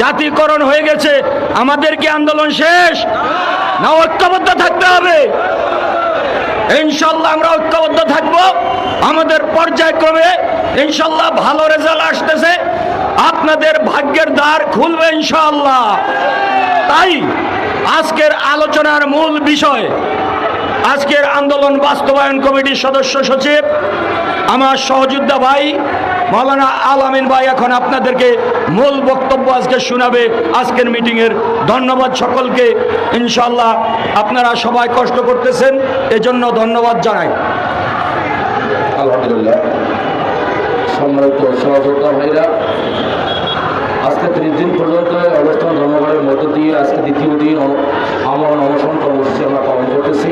জাতীয়করণ হয়ে গেছে আমাদের কি আন্দোলন শেষ। না, ঐক্যবদ্ধ থাকতে হবে। ইনশাল্লাহ আমরা ঐক্যবদ্ধ থাকব। আমাদের পর্যায়ক্রমে ইনশাল্লাহ ভালো রেজাল্ট আসতেছে। আপনাদের ভাগ্যের দ্বার খুলবে ইনশাল্লাহ। তাই আজকের আলোচনার মূল বিষয়, আজকের আন্দোলন বাস্তবায়ন কমিটির সদস্য সচিব, আমার সহযোদ্ধা ভাই মৌলানা আল আমিন ভাই এখন আপনাদেরকে মূল বক্তব্য আজকে শোনাবে। আজকের মিটিংয়ের ধন্যবাদ সকলকে। ইনশাল্লাহ আপনারা সবাই কষ্ট করতেছেন, এজন্য ধন্যবাদ জানাই। আলহামদুলিল্লাহ। সম্মানিত সহযোদ্ধা ভাইরা, আজকে ত্রিশ দিন পর্যন্ত অবস্থান ধর্মঘটের মধ্য দিয়ে আজকে দ্বিতীয় দিন আমরণ অনশন কর্মসূচি আমরা পালন করতেছি।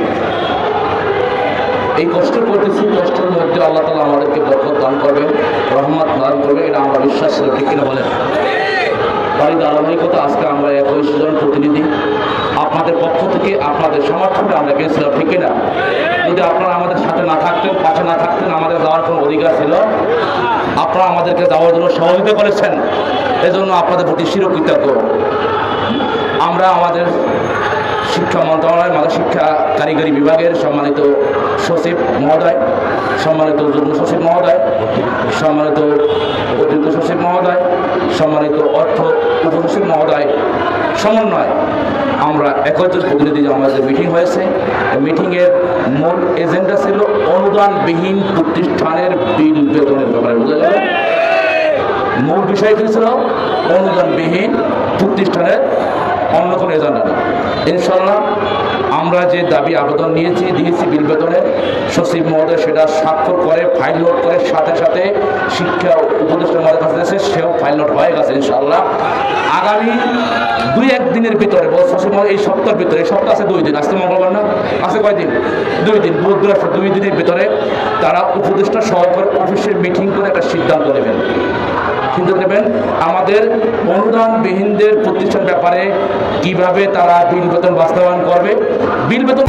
এই কষ্ট করতেছি কষ্টের মধ্যে আল্লাহ তালা আমাদেরকে বরকত দান করবে রহমত দান করবে এটা আমরা বিশ্বাস করি, ঠিক কিনা বলেন? তারই ধারাবাহিকতা আজকে আমরা একই জন প্রতিনিধি। আপনাদের পক্ষ থেকে, আপনাদের সমর্থনে আমরা গেছিলাম, ঠিক কিনা? যদি আপনারা আমাদের সাথে না থাকতেন, পাশে না থাকতেন, আমাদের যাওয়ার কোনো অধিকার ছিল? আপনারা আমাদেরকে যাওয়ার জন্য সহযোগিতা করেছেন। এজন্য আপনাদের প্রতি চিরকৃতজ্ঞ আমরা আমাদের শিক্ষা মন্ত্রণালয়, মাদক শিক্ষা কারিগরি বিভাগের সম্মানিত সচিব মহোদয়, সম্মানিত যুগ্ম সচিব মহোদয়, সম্মানিত অতিরিক্ত সচিব মহোদয়, সম্মানিত অর্থ উপসচিব মহোদয় সমন্বয়। আমরা একত্রিত প্রতিনিধি আমাদের মিটিং হয়েছে। মিটিংয়ের মূল এজেন্ডা ছিল অনুদানবিহীন প্রতিষ্ঠানের বিল বেতনের ব্যাপারে, বুঝা গেল? মূল বিষয়টি ছিল? অনুদানবিহীন প্রতিষ্ঠানের অন্য কোনো এজেন্ডা না। ইনশাল্লাহ আমরা যে দাবি আবেদন নিয়েছি, দিয়েছি বিল বেতনের সচিব মহোদয় সেটা স্বাক্ষর করে ফাইল নোট করে, সাথে সাথে শিক্ষা উপদেষ্টা মহোদয় কাছে এসে সেও ফাইল নোট হয়ে গেছে ইনশাল্লাহ আগামী দুই এক দিনের ভিতরে সচিব মহোদয়, এই সপ্তাহের ভিতরে, এই সপ্তাহ আছে দুই দিন, আজকে মঙ্গলবার না? আছে কয়দিন দুই দিন বুধ বৃহস্পতি দুই দিনের ভিতরে তারা উপদেষ্টা সহকারে অফিসের মিটিং করে একটা সিদ্ধান্ত নেবেন। কিন্তু নেবেন আমাদের অনুদানবিহীনদের প্রতিষ্ঠান ব্যাপারে কীভাবে তারা বিল বেতন বাস্তবায়ন করবে? বিল বেতন